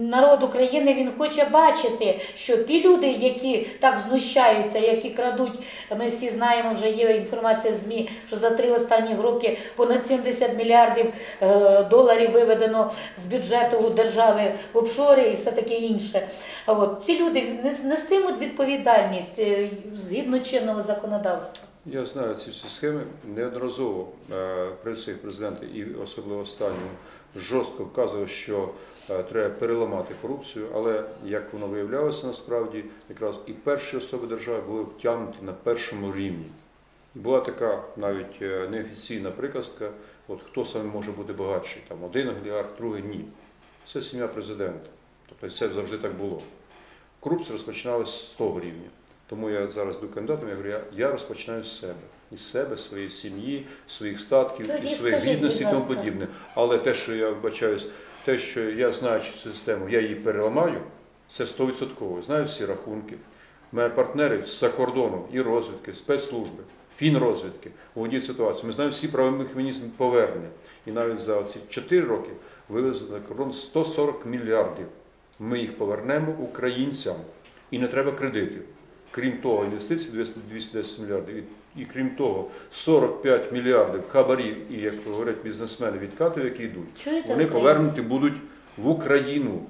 Народ України він хоче бачити, що ті люди, які так знущаються, які крадуть, ми всі знаємо, вже є інформація в ЗМІ, що за три останні роки понад 70 мільярдів е, доларів виведено з бюджету держави в офшори і все таке інше. От ці люди нес- нестимуть відповідальність е, згідно чинного законодавства. Я знаю ці всі схеми. Неодноразово е, при цих президенти і особливо останньому жорстко вказував, що треба переламати корупцію, але як воно виявлялося насправді, якраз і перші особи держави були втягнуті на першому рівні. І була така навіть е, неофіційна приказка: от хто саме може бути багатший, там один олігарх, другий ні. Це сім'я президента. Тобто це завжди так було. Корупція розпочиналася з того рівня. Тому я зараз до кандидатом, я говорю, я, я розпочинаю з себе. Із себе, своєї сім'ї, своїх статків, і своїх скажіть, і тому подібне. Але те, що я вбачаюсь, те, що я знаючи цю систему, я її переламаю, це 100%. Знаю всі рахунки. Мене партнери з-за кордону і розвідки, спецслужби, фінрозвідки володіють ситуацією. Ми знаємо всі правові механізми повернення. І навіть за ці 4 роки вивезли на кордон 140 мільярдів. Ми їх повернемо українцям. І не треба кредитів. Крім того, інвестицій 200 210 мільярдів. І, крім того, 45 мільярдів хабарів і, як говорять бізнесмени, відкатів, які йдуть, Чуєте, вони повернуті будуть в Україну.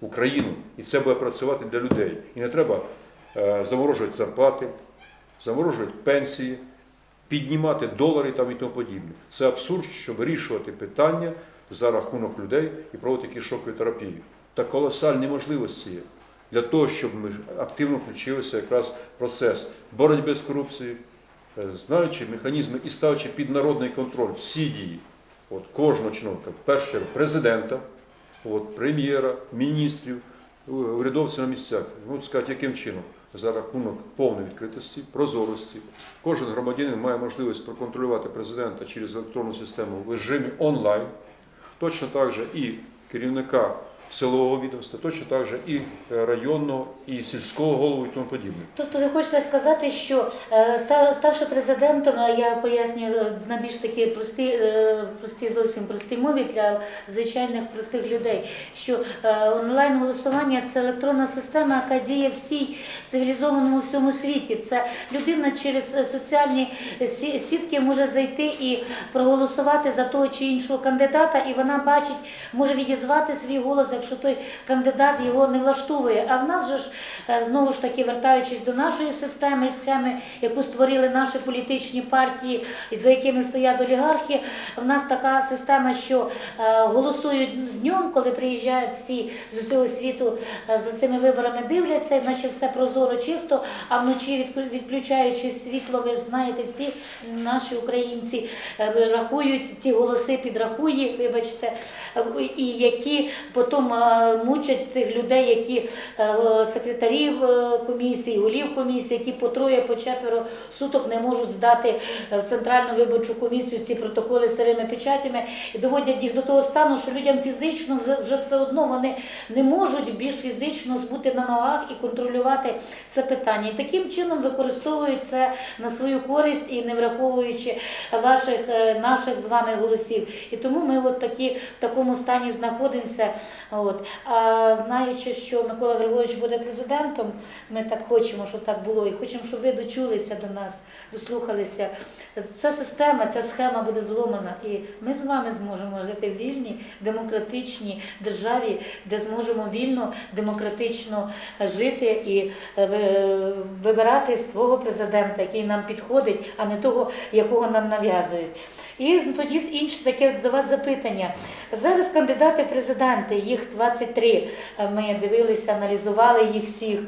Україну. І це буде працювати для людей. І не треба е, заморожувати зарплати, заморожувати пенсії, піднімати долари там і тому подібне. Це абсурд, щоб вирішувати питання за рахунок людей і проводити такі шокові терапії. Та колосальні можливості є для того, щоб ми активно включилися якраз в процес боротьби з корупцією, знаючи механізми і ставячи під народний контроль всі дії от, кожного чиновника, чергу президента, от, прем'єра, міністрів, урядовців на місцях. Ну, сказати, яким чином? За рахунок повної відкритості, прозорості. Кожен громадянин має можливість проконтролювати президента через електронну систему в режимі онлайн. Точно так же і керівника силового відомства, точно так же і е, районного, і сільського голову і тому подібне. Тобто ви хочете сказати, що е, ставши президентом, я пояснюю на більш такі прості, е, прості зовсім простій мові для звичайних простих людей, що онлайн голосування це електронна система, яка діє всій цивілізованому всьому світі. Це людина через соціальні сітки може зайти і проголосувати за того чи іншого кандидата, і вона бачить, може відізвати свій голос, якщо той кандидат його не влаштовує. А в нас же ж знову ж таки вертаючись до нашої системи і схеми, яку створили наші політичні партії, за якими стоять олігархи. В нас така система, що е, голосують днем, коли приїжджають всі з усього світу е, за цими виборами, дивляться, наче все прозоро, чисто, а вночі відключаючи світло, ви ж знаєте, всі наші українці е, рахують ці голоси, підрахує, вибачте, е, і які потім е, мучать цих людей, які е, секретарів е, комісії, голів комісії, які по троє, по четверо суток не можуть здати е, в центральну виборчу комісію ці протоколи з сирими печатями і доводять їх до того стану, що людям фізично вже все одно вони не можуть більш фізично збути на ногах і контролювати це питання. І таким чином використовують це на свою користь і не враховуючи ваших е, наших з вами голосів. І тому ми от такі в такому стані знаходимося. От. А знаючи, що Микола Григорович буде президентом, ми так хочемо, щоб так було, і хочемо, щоб ви дочулися до нас, дослухалися. Ця система, ця схема буде зломана, і ми з вами зможемо жити в вільній, демократичній державі, де зможемо вільно, демократично жити і е, вибирати свого президента, який нам підходить, а не того, якого нам нав'язують. І тоді інше таке до вас запитання. Зараз кандидати президенти, їх 23, е, ми дивилися, аналізували їх всіх.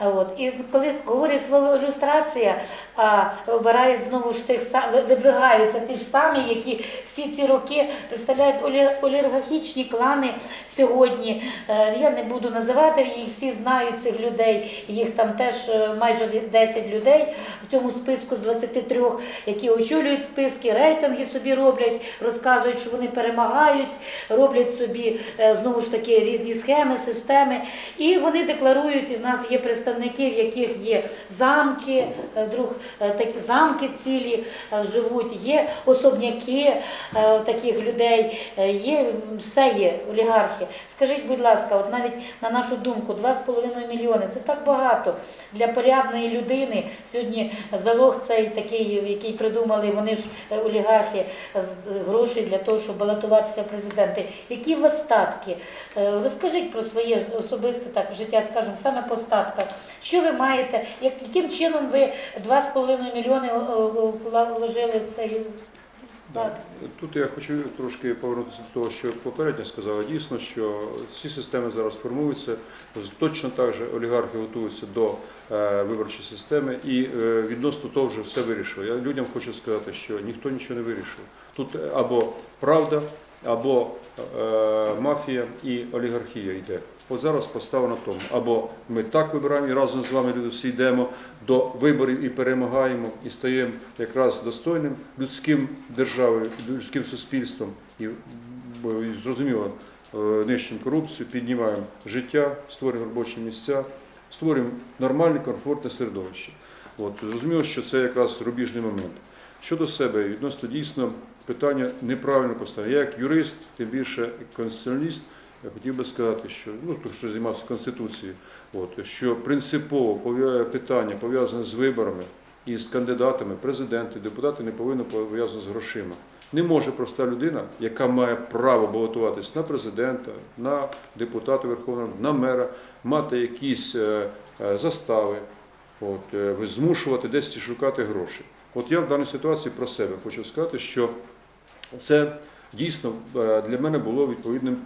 От. І коли говорять слово ілюстрація, а обирають знову ж тих сам- видвигаються ті ж самі, які всі ці роки представляють олі- олігархічні клани сьогодні. Е, Я не буду називати їх, всі знають цих людей. Їх там теж е, майже 10 людей в цьому списку з 23, які очолюють списки, рейтинги собі роблять, розказують, що вони перемагають, роблять собі е, знову ж таки різні схеми, системи. І вони декларують, і в нас є представники, в яких є замки, друг замки цілі е, живуть, є особняки е, таких людей, е, є все є олігархи. Скажіть, будь ласка, от навіть на нашу думку, 2,5 мільйони це так багато для порядної людини. Сьогодні залог цей такий, який придумали, вони ж е, олігархи з- гроші для того, щоб балотуватися в президенти. Які у вас статки? Е, Розкажіть про своє особисте так життя, скажімо, саме по статках. Що ви маєте? Яким чином ви 2,5 мільйони о, вложили в цей. Тут я хочу трошки повернутися до того, що попередньо сказала. Дійсно, що ці системи зараз формуються. Точно так же олігархи готуються до е, виборчої системи і е, відносно того вже все вирішили. Я людям хочу сказати, що ніхто нічого не вирішив. Тут або правда, або е, мафія і олігархія йде. От зараз постава на тому. Або ми так вибираємо і разом з вами люди всі йдемо до виборів і перемагаємо, і стаємо якраз достойним людським державою, людським суспільством і, зрозуміло, е, нищимо корупцію, піднімаємо життя, створюємо робочі місця, створюємо нормальне, комфортне середовище. От, зрозуміло, що це якраз рубіжний момент. Щодо себе, відносно дійсно питання неправильно поставлено. Я як юрист, тим більше конституціоналіст, я хотів би сказати, що ну хто хто займався конституцією, от що принципово питання пов'язане з виборами і з кандидатами, президенти, депутати не повинно пов'язано з грошима. Не може проста людина, яка має право балотуватись на президента, на депутата Верховної Ради, на мера, мати якісь е, е, застави, от, е, змушувати десь шукати гроші. От я в даній ситуації про себе хочу сказати, що це дійсно для мене було відповідним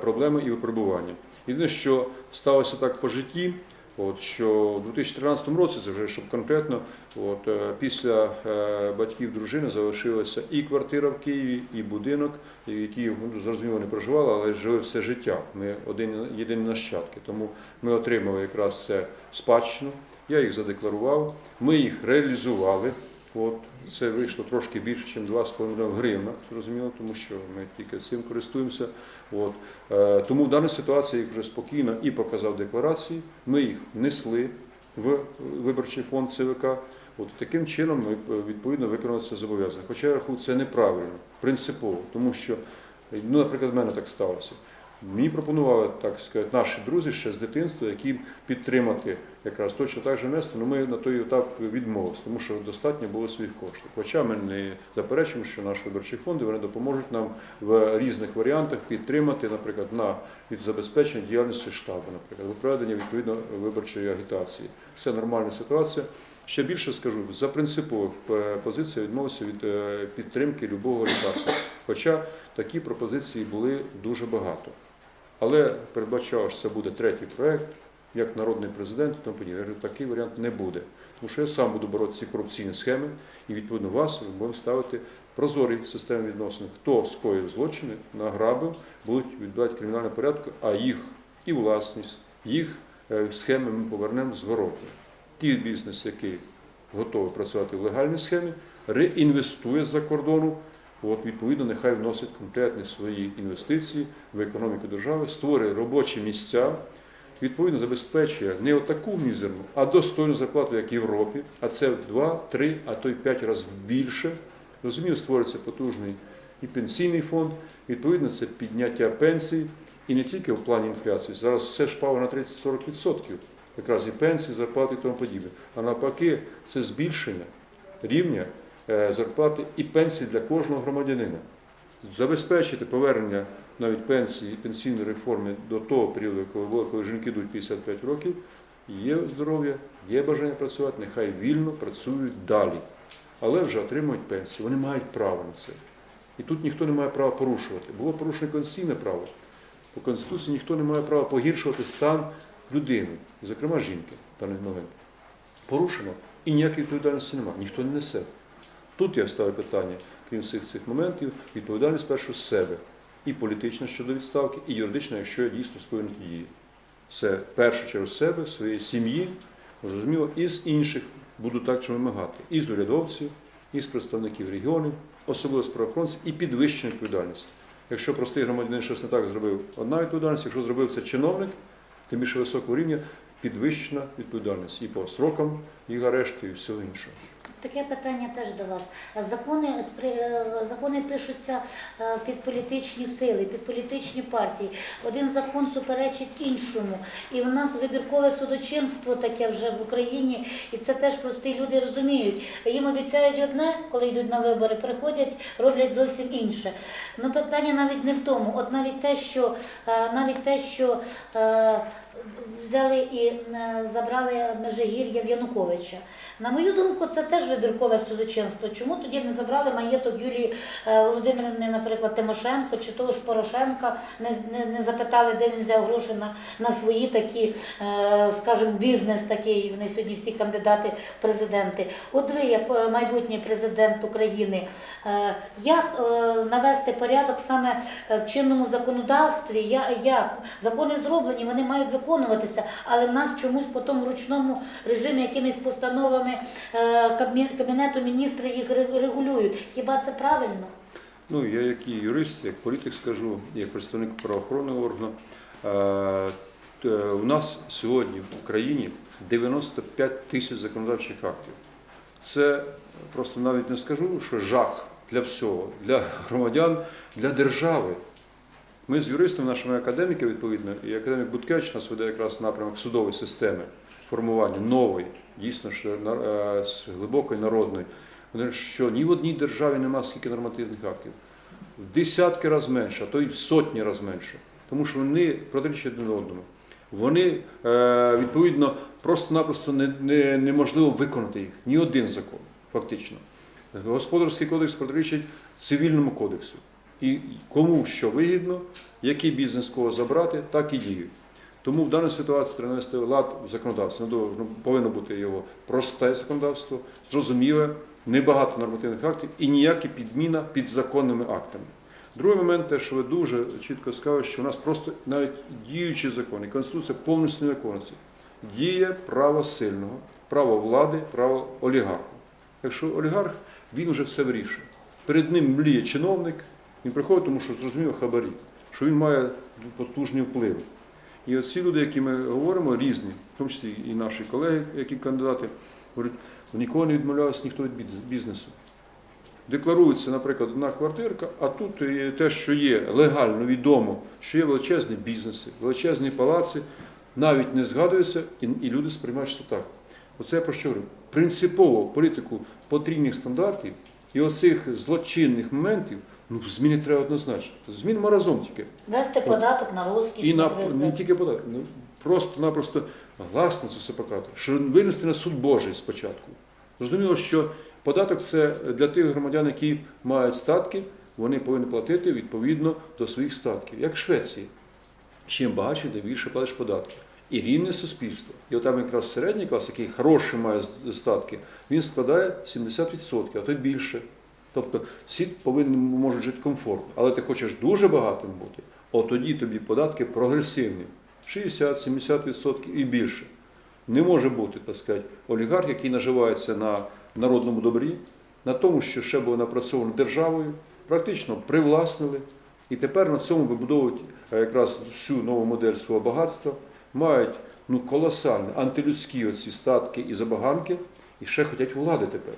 проблемою і випробуванням. Єдине, що сталося так по житті, от, що в 2013 році, це вже щоб конкретно, от, е, після е, батьків дружини залишилася і квартира в Києві, і будинок, в зрозуміло не проживали, але жили все життя. Ми один єдині нащадки. Тому ми отримали якраз це спадщину. Я їх задекларував, ми їх реалізували. От це вийшло трошки більше, ніж 2,5 мільйона гривна, зрозуміло, тому що ми тільки цим користуємося. От. Е, тому в даній ситуації я вже спокійно і показав декларації. Ми їх внесли в виборчий фонд ЦВК. От таким чином ми е, відповідно виконали це зобов'язання. Хоча я рахую, це неправильно, принципово, тому що, ну, наприклад, в мене так сталося. Мені пропонували, так сказати, наші друзі ще з дитинства, які підтримати якраз точно так же внести, але ми на той етап відмовилися, тому що достатньо було своїх коштів. Хоча ми не заперечуємо, що наші виборчі фонди вони допоможуть нам в різних варіантах підтримати, наприклад, на від забезпечення діяльності штабу, наприклад, проведення відповідно виборчої агітації. Це нормальна ситуація. Ще більше скажу, за принципових е, позицій відмовився від е, підтримки любого олігарха. Хоча такі пропозиції були дуже багато. Але передбачав, що це буде третій проект, як народний президент тому. Я говорю, такий варіант не буде. Тому що я сам буду боротися ці корупційні схеми і відповідно вас ми будемо ставити прозорі системи відносин. Хто скоїв злочини, награбив, будуть відбувати кримінальний порядок, а їх і власність, їх е, схеми ми повернемо зворотно. Ті бізнес, який готовий працювати в легальній схемі, реінвестує з-за кордону, От, відповідно, нехай вносить конкретні свої інвестиції в економіку держави, створює робочі місця, відповідно забезпечує не отаку мізерну, а достойну зарплату, як в Європі, а це в 2, 3, а то й 5 разів більше. Розумію, створюється потужний і пенсійний фонд, відповідно, це підняття пенсій, і не тільки в плані інфляції. Зараз все ж впало на 30-40%, якраз і пенсії, зарплати і тому подібне. А навпаки, це збільшення рівня е, зарплати і пенсії для кожного громадянина. Забезпечити повернення навіть пенсії, пенсійної реформи до того періоду, коли, коли жінки йдуть 55 років, є здоров'я, є бажання працювати, нехай вільно працюють далі, але вже отримують пенсію. Вони мають право на це. І тут ніхто не має права порушувати. Було порушено конституційне право. По Конституції ніхто не має права погіршувати стан людини, зокрема жінки в даний момент. Порушено і ніякої відповідальності немає, ніхто не несе. Тут я ставлю питання, крім всіх цих моментів, відповідальність першу з себе. І політична щодо відставки, і юридична, якщо я дійсно скоєно дії. Це в першу чергу себе, своєї сім'ї, зрозуміло, і з інших буду так чи вимагати. І з урядовців, і з представників регіонів, особливо з правоохоронців, і підвищення відповідальності. Якщо простий громадянин щось не так зробив, одна відповідальність, якщо зробив це чиновник, тим більше високого рівня, підвищена відповідальність і по срокам їх арешту, і всього іншого. Таке питання теж до вас. Закони, е, закони пишуться е, під політичні сили, під політичні партії. Один закон суперечить іншому. І в нас вибіркове судочинство таке вже в Україні, і це теж прості люди розуміють. Їм обіцяють одне, коли йдуть на вибори, приходять, роблять зовсім інше. Ну питання навіть не в тому. От навіть те, що е, навіть те, що взяли і е, забрали Межигір'я в Януковича. На мою думку, це теж вибіркове судочинство. Чому тоді не забрали маєток Юлії е, Володимирівни, наприклад, Тимошенко чи того ж Порошенка, не, не, не запитали, де він взяв гроші на, на свої такі, е, скажімо, бізнес такий. Вони сьогодні всі кандидати в президенти. От ви, як майбутній президент України, як навести порядок саме в чинному законодавстві? Як? Закони зроблені, вони мають виконуватися, але в нас чомусь по тому ручному режимі якимись постановами е, Кабінету міністрів їх регулюють. Хіба це правильно? Ну, я як і юрист, як політик скажу, як представник правоохоронного органу. е, У нас сьогодні в Україні 95 тисяч законодавчих актів. Це просто навіть не скажу, що жах для всього, для громадян, для держави. Ми з юристами, нашими академіками, відповідно, і академік Буткевич нас веде якраз напрямок судової системи формування нової, дійсно на- е, глибокої народної. Вони що ні в одній державі немає скільки нормативних актів. В десятки разів менше, а то й в сотні разів менше. Тому що вони протирічать один одному. Вони, е, відповідно, просто-напросто не, не, неможливо виконати їх. Ні один закон, фактично. Господарський кодекс протирічить цивільному кодексу. І кому що вигідно, який бізнес кого забрати, так і діють. Тому в даній ситуації треба навести лад в законодавстві. Ну, ну, Повинно бути його просте законодавство, зрозуміле, небагато нормативних актів і ніякі підміна під законними актами. Другий момент, те, що ви дуже чітко сказали, що у нас просто навіть діючі закони, Конституція повністю не виконується. Діє право сильного, право влади, право олігарху. Якщо олігарх, він вже все вирішує. Перед ним мліє чиновник, він приходить, тому що зрозуміло хабарі, що він має потужні впливи. І оці люди, які ми говоримо, різні, в тому числі і наші колеги, які кандидати, говорять, ніколи не відмовлялися ніхто від бізнесу. Декларується, наприклад, одна квартирка, а тут те, що є легально відомо, що є величезні бізнеси, величезні палаци, навіть не згадуються, і, люди сприймають що так. Оце я про що говорю? Принципово політику потрібних стандартів і оцих злочинних моментів ну, зміни треба однозначно. Змінимо разом тільки. Вести податок на розкіш, І на, не тільки податки, ну, просто-напросто гласно це все показати, що винести на суд Божий спочатку. Зрозуміло, що податок це для тих громадян, які мають статки, вони повинні платити відповідно до своїх статків, як в Швеції. Чим багатше, тим більше платиш податки. І рівне суспільство. І от там якраз середній клас, який хороший має статки, він складає 70%, а то більше. Тобто всі повинні можуть жити комфортно. Але ти хочеш дуже багатим бути, от тоді тобі податки прогресивні. 60-70% і більше. Не може бути, так сказати, олігарх, який наживається на народному добрі, на тому, що ще було напрацьовано державою, практично привласнили. І тепер на цьому вибудовують е, якраз всю нову модель свого багатства, мають ну, колосальні антилюдські оці статки і забаганки, і ще хочуть влади тепер.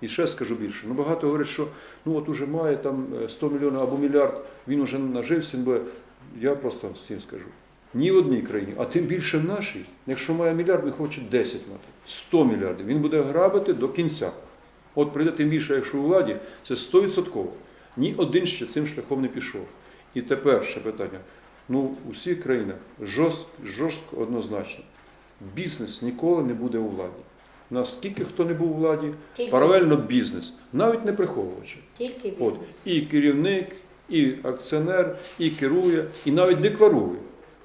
І ще скажу більше. Ну багато говорять, що ну от уже має там е, 100 мільйонів або мільярд, він вже нажився, буде. Я просто вам всім скажу. Ні в одній країні, а тим більше в нашій, якщо має мільярд, він хоче 10 мати, 100 мільярдів. Він буде грабити до кінця. От прийде тим більше, якщо у владі, це 100%. Ні один ще цим шляхом не пішов. І тепер ще питання. Ну, у всіх країнах жорстко, жорстко однозначно. Бізнес ніколи не буде у владі. Наскільки хто не був у владі, Тільки паралельно бізнес, навіть не приховуючи. Тільки От, і керівник, і акціонер, і керує, і навіть декларує,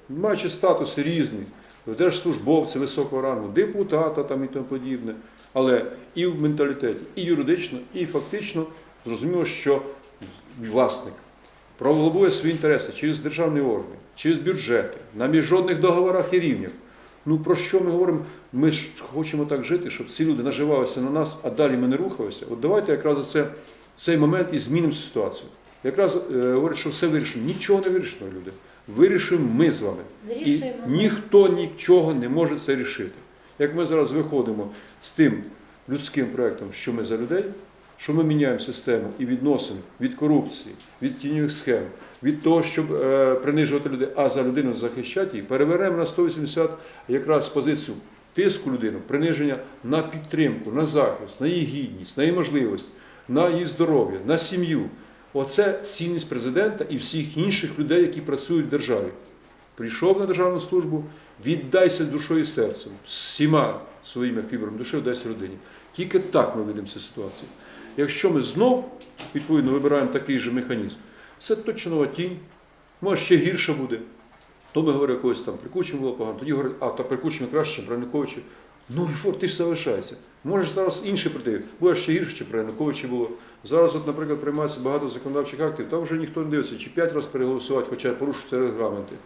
маючи статуси різні, держслужбовці високого рангу, депутата там і тому подібне. Але і в менталітеті, і юридично, і фактично зрозуміло, що власник пролобує свої інтереси через державні органи, через бюджети, на міжнародних договорах і рівнях. Ну про що ми говоримо? Ми ж хочемо так жити, щоб ці люди наживалися на нас, а далі ми не рухалися. От давайте якраз це, цей момент і змінимо ситуацію. Якраз е, говорять, що все вирішено. Нічого не вирішено, люди. вирішимо ми з вами. Вирішуємо ми. ніхто нічого не може це рішити. Як ми зараз виходимо з тим людським проєктом, що ми за людей, що ми міняємо систему і відносин від корупції, від тіньових схем, від того, щоб е, принижувати людей, а за людину захищати її, перевернемо на 180 якраз позицію тиску людину, приниження на підтримку, на захист, на її гідність, на її можливість, на її здоров'я, на сім'ю. Оце цінність президента і всіх інших людей, які працюють в державі. Прийшов на державну службу, віддайся душою і серцем, всіма своїми фібрами душі віддайся людині. Тільки так ми ведемо цю ситуацію. Якщо ми знов, відповідно, вибираємо такий же механізм, це точно нова тінь, може ще гірше буде. То ми говоримо, якогось там Прикучим було погано, тоді говорять, а та Прикучим краще, ніж Браниковичі. Ну і фор, ти ж залишається. Може зараз інші прийти, буде ще гірше, чи при Януковичі було. Зараз, от, наприклад, приймається багато законодавчих актів, там вже ніхто не дивиться, чи п'ять разів переголосувати, хоча порушуються регламенти.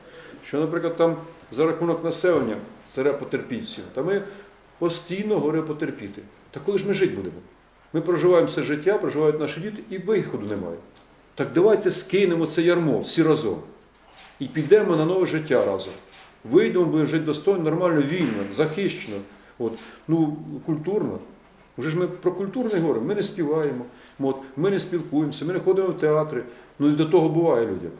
Що, наприклад, там за рахунок населення треба потерпіти всім. Та ми постійно говоримо потерпіти. Та коли ж ми жити будемо? Ми проживаємо все життя, проживають наші діти, і виходу немає. Так давайте скинемо це ярмо всі разом і підемо на нове життя разом. Вийдемо, будемо жити достойно, нормально, вільно, захищено, от, ну, культурно. Вже ж ми про культурне говоримо, ми не співаємо, от, ми не спілкуємося, ми не ходимо в театри. Ну і до того буває людям.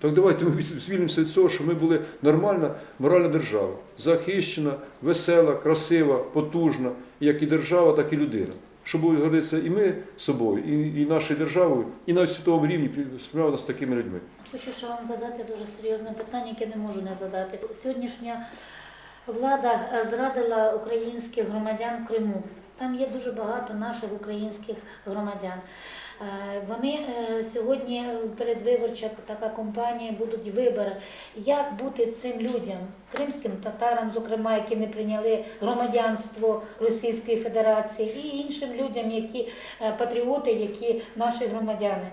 Так давайте ми звільнимося від цього, що ми були нормальна моральна держава, захищена, весела, красива, потужна, як і держава, так і людина. Щоб будуть гордитися і ми собою, і, і нашою державою, і на світовому рівні сприймати з такими людьми. Хочу ще вам задати дуже серйозне питання, яке не можу не задати. Сьогоднішня влада е, зрадила українських громадян в Криму. Там є дуже багато наших українських громадян. Е, Вони е, сьогодні передвиборча така компанія будуть вибори. Як бути цим людям, кримським татарам, зокрема, які не прийняли громадянство Російської Федерації, і іншим людям, які патріоти, які наші громадяни.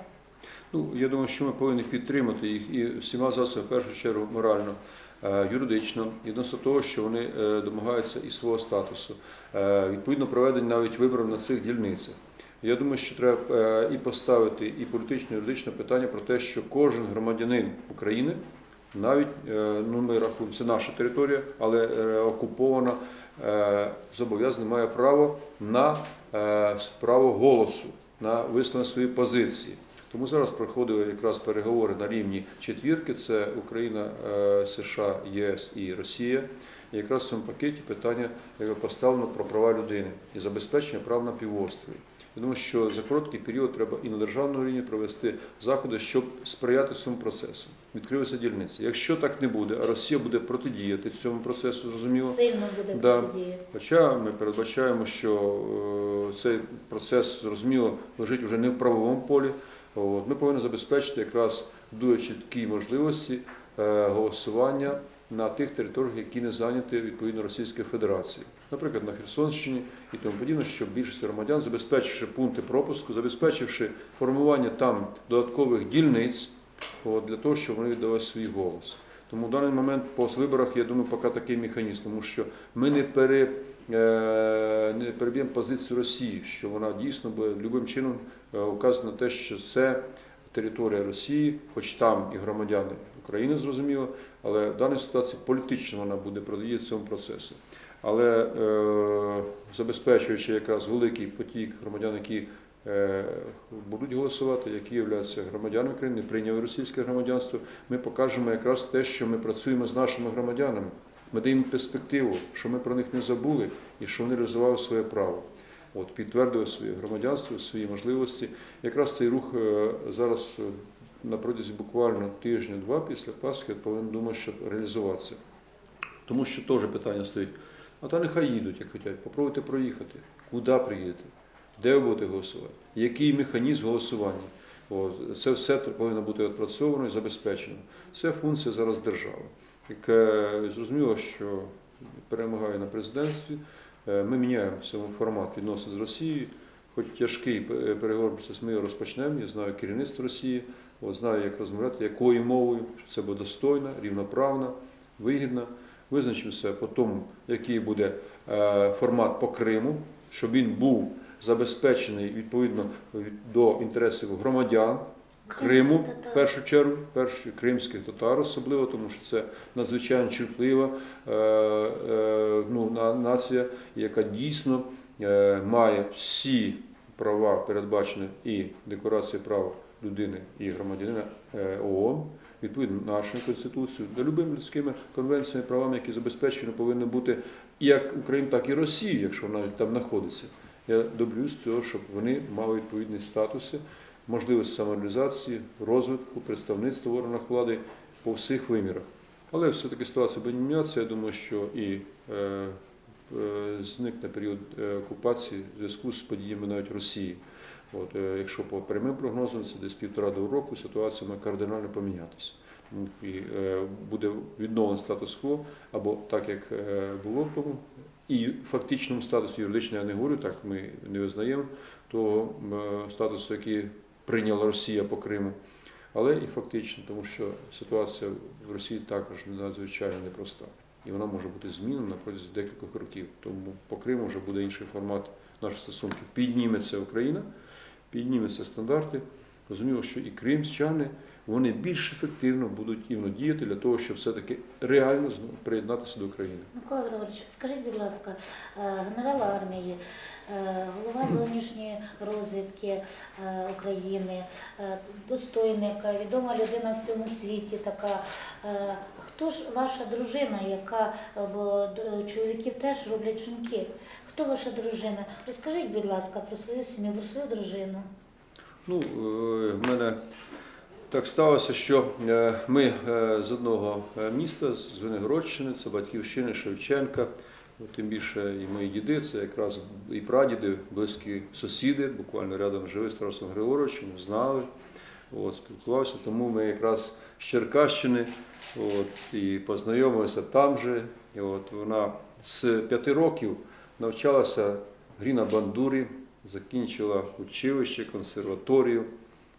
Ну, я думаю, що ми повинні підтримати їх і всіма засобами, в першу чергу, морально, е, юридично, відносно того, що вони е, домагаються і свого статусу. Е, Відповідно, проведення навіть виборів на цих дільницях. Я думаю, що треба і поставити і політично, і юридичне питання про те, що кожен громадянин України, навіть ну, ми рахуємо, це наша територія, але окупована, зобов'язаний має право на право голосу, на висловлення своєї позиції. Тому зараз проходили якраз переговори на рівні четвірки: це Україна, е, США, ЄС і Росія. І якраз в цьому пакеті питання поставлено про права людини і забезпечення прав на півострові. Я думаю, що за короткий період треба і на державному рівні провести заходи, щоб сприяти цьому процесу. Відкрилися дільниці. Якщо так не буде, а Росія буде протидіяти цьому процесу, зрозуміло. Сильно буде Да. протидіяти. Хоча ми передбачаємо, що е, цей процес зрозуміло лежить вже не в правовому полі. От, ми повинні забезпечити якраз дуже чіткі можливості е, голосування на тих територіях, які не зайняті відповідно Російською Федерацією, наприклад, на Херсонщині і тому подібне, щоб більшість громадян, забезпечивши пункти пропуску, забезпечивши формування там додаткових дільниць, от, для того, щоб вони віддавали свій голос. Тому в даний момент по виборах, я думаю, поки такий механізм, тому що ми не, пере, е, не переб'ємо позицію Росії, що вона дійсно буде любим чином е, указувати на те, що це територія Росії, хоч там і громадяни України, зрозуміло, але в даній ситуації політично вона буде протидіяти цьому процесу. Але е, забезпечуючи якраз великий потік громадян, які е, будуть голосувати, які являються громадянами країни, прийняли російське громадянство, ми покажемо якраз те, що ми працюємо з нашими громадянами. Ми даємо перспективу, що ми про них не забули і що вони реалізували своє право. От, підтвердили своє громадянство, свої можливості. Якраз цей рух е, зараз е, на протязі буквально тижня-два після Пасхи повинен думаю, що реалізуватися. Тому що теж питання стоїть. А то нехай їдуть, як хочуть. Попробуйте проїхати. Куди приїдете? Де ви будете голосувати? Який механізм голосування? От, це все повинно бути відпрацьовано і забезпечено. Це функція зараз держави, яка зрозуміло, що перемагає на президентстві. Е, Ми міняємо цьому формат відносин з Росією. Хоч тяжкий пе- переговорний процес ми розпочнемо. Я знаю керівництво Росії, знаю, як розмовляти, якою мовою, це буде достойна, рівноправна, вигідна. Визначимося по тому, який буде е, формат по Криму, щоб він був забезпечений відповідно до інтересів громадян Криму, в першу чергу, перші кримських татар особливо, тому що це надзвичайно чутлива е, е, ну, нація, яка дійсно е, має всі права, передбачені і Декларацією прав людини і громадянина е, ООН, відповідно нашої Конституції, до любими людськими конвенціями, правами, які забезпечені, повинні бути як Україна, так і Росія, якщо вона там знаходиться. Я доб'юсь того, щоб вони мали відповідні статуси, можливість самореалізації, розвитку, представництва в органах влади по всіх вимірах. Але все-таки ситуація буде мінятися. Я думаю, що і е, е, зникне період е, окупації в зв'язку з подіями навіть Росії. От, е, якщо по прямим прогнозам, це десь півтора до року ситуація має кардинально помінятися. Ну, І е, буде відновлений статус-кво, або так, як е, було в тому, і фактичному статусі юридично я не говорю, так ми не визнаємо того е, статусу, який прийняла Росія по Криму, але і фактично, тому що ситуація в Росії також надзвичайно непроста. І вона може бути змінена на протязі декількох років. Тому по Криму вже буде інший формат наших стосунків. Підніметься Україна, підніметься стандарти. Розуміло, що і кримчани вони більш ефективно будуть діяти для того, щоб все-таки реально приєднатися до України. Микола Григорович, скажіть, будь ласка, е, генерал армії, голова зовнішньої розвідки е, України, е, достойника, відома людина в всьому світі така. Е, Хто ж ваша дружина, яка е, бо чоловіків теж роблять жінки? Хто ваша дружина? Розкажіть, будь ласка, про свою сім'ю, про свою дружину. Ну, е, в мене так сталося, що е, ми е, з одного е, міста, з Звенигородщини, це батьківщини Шевченка. Ну, Тим більше і мої діди, це якраз і прадіди, близькі сусіди, буквально рядом з Тарасом Григоровичем, знали, от, спілкувався. Тому ми якраз з Черкащини от, і познайомилися там же. І от, вона з п'яти років навчалася грі на бандурі, закінчила училище, консерваторію,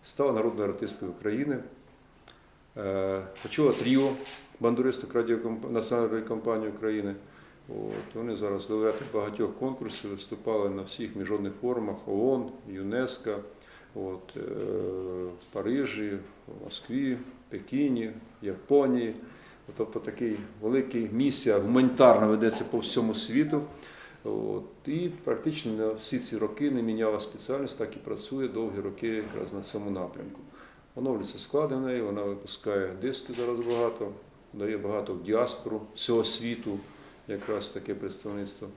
стала народною артисткою України, е, почула тріо бандуристок. Національної компанії України. От, вони зараз лауреати багатьох конкурсів, виступали на всіх міжнародних форумах ООН, ЮНЕСКО, от, е, в Парижі, в Москві, Пекіні, Японії. Тобто такий великий місія гуманітарна ведеться по всьому світу. От, і практично на всі ці роки не міняла спеціальність, так і працює довгі роки якраз на цьому напрямку. Оновлюються склади в неї, вона випускає диски зараз багато, дає багато в діаспору всього світу, якраз таке представництво.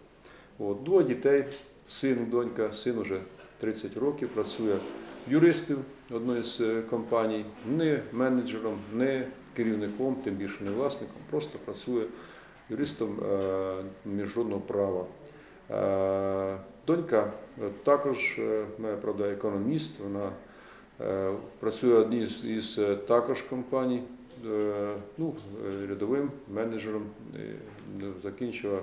От, двоє дітей, син і донька, син уже 30 років, працює юристів одної з е, компаній, не менеджером, не керівником, тим більше не власником, просто працює юристом е, міжнародного права. Е, Донька також моя правда економіст. Вона працює в одній із також компаній, ну, е, рядовим менеджером, е, закінчила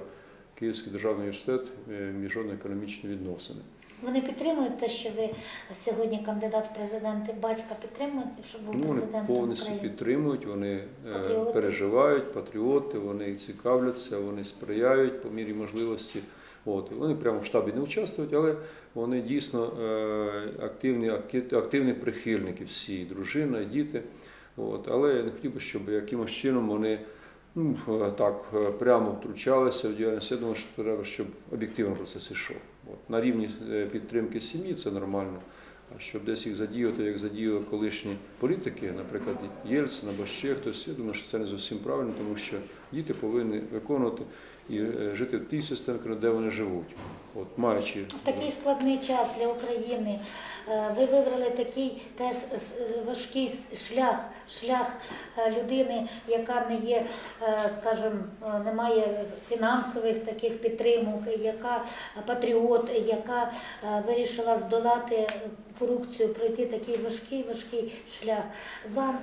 Київський державний університет е, міжнародні економічні відносини. Вони підтримують те, що ви сьогодні кандидат в президенти, батька підтримують, щоб був Ну, вони повністю України? підтримують, вони е, Патріоти. переживають, патріоти, вони цікавляться, вони сприяють по мірі можливості. От вони прямо в штабі не участвують, але вони дійсно е, активні, активні прихильники всі, дружина, діти. От, але я не хотів би, щоб якимось чином вони ну, е, так е, прямо втручалися в діяльність. Я думаю, що треба, щоб об'єктивно процес ішов. От, на рівні е, підтримки сім'ї це нормально. А щоб десь їх задіяти, як задіяли колишні політики, наприклад, Єльцин або ще хтось, я думаю, що це не зовсім правильно, тому що діти повинні виконувати і е, жити в тій системі, де вони живуть. От маючи В такий складний час для України е, ви вибрали такий теж важкий шлях, шлях е, людини, яка не є, скажімо, не має фінансових таких підтримок, яка патріот, яка вирішила здолати корупцію, пройти такий важкий, важкий шлях. Вам,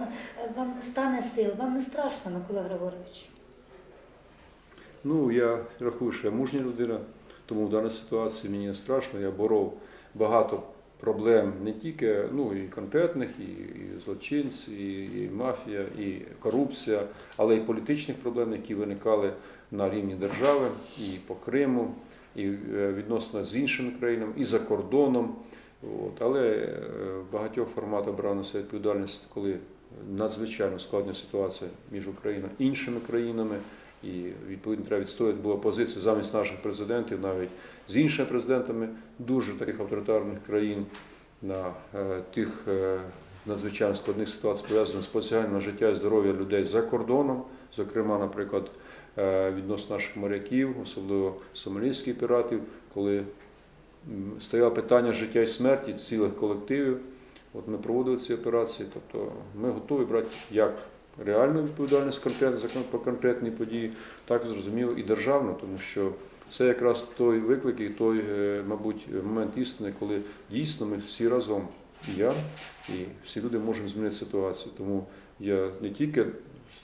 вам стане сил, вам не страшно, Микола Григорович? Ну, я рахую, що я мужня людина, тому в даній ситуації мені страшно. Я боров багато проблем не тільки ну, і конкретних, і, і злочинці, і, і мафія, і корупція, але й політичних проблем, які виникали на рівні держави, і по Криму, і е, відносно з іншими країнами, і за кордоном. От. Але е, в багатьох форматах брав на себе відповідальність, коли надзвичайно складна ситуація між Україною і іншими країнами. І відповідно треба відстояти була позиція замість наших президентів, навіть з іншими президентами дуже таких авторитарних країн на е, тих е, надзвичайно складних ситуаціях, пов'язаних з посяганням на життя і здоров'я людей за кордоном, зокрема, наприклад, е, відносно наших моряків, особливо сомалійських піратів, коли стояло питання життя і смерті цілих колективів. От ми проводили ці операції, тобто ми готові брати як реальну відповідальність по конкретній події, так зрозуміло і державну, тому що це якраз той виклик і той, е, мабуть, момент істини, коли дійсно ми всі разом, і я, і всі люди можемо змінити ситуацію. Тому я не тільки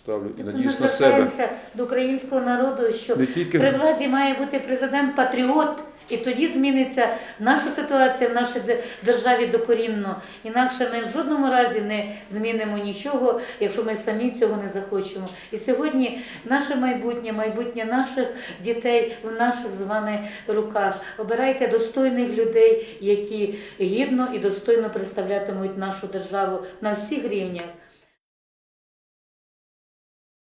ставлю і Тобто надіюсь на себе, до українського народу, що не при владі має бути президент патріот, і тоді зміниться наша ситуація в нашій державі докорінно. Інакше ми в жодному разі не змінимо нічого, якщо ми самі цього не захочемо. І сьогодні наше майбутнє, майбутнє наших дітей в наших з вами руках. Обирайте достойних людей, які гідно і достойно представлятимуть нашу державу на всіх рівнях.